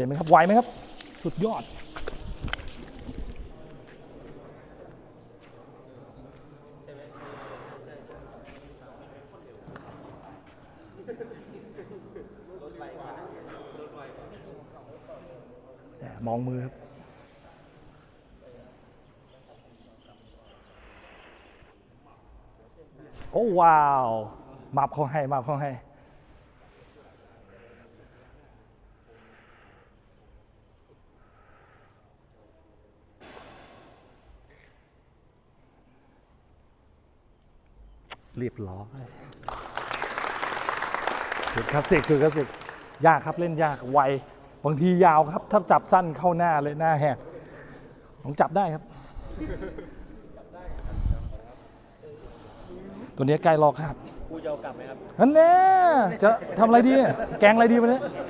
ห็นไหมครับไวไหมครับ สุดยอดแหม่มองมือครับโอ้ว้าว มาบเขาให้มาบเขาให้ เรียบร้อยสุดคลาสสิกสุดคลาสสิกยากครับเล่นยากไวบางทียาวครับ ถ้าจับสั้นเข้าหน้าเลยหน้าแหกต้องจับได้ครับ ตัวนี้ใกล้ลอกครับกูจะเอากลับไหมครับนั่นแน่จะทำอะไรดีเนี่ยแกงอะไรดีวันนี้ให้ดีครับ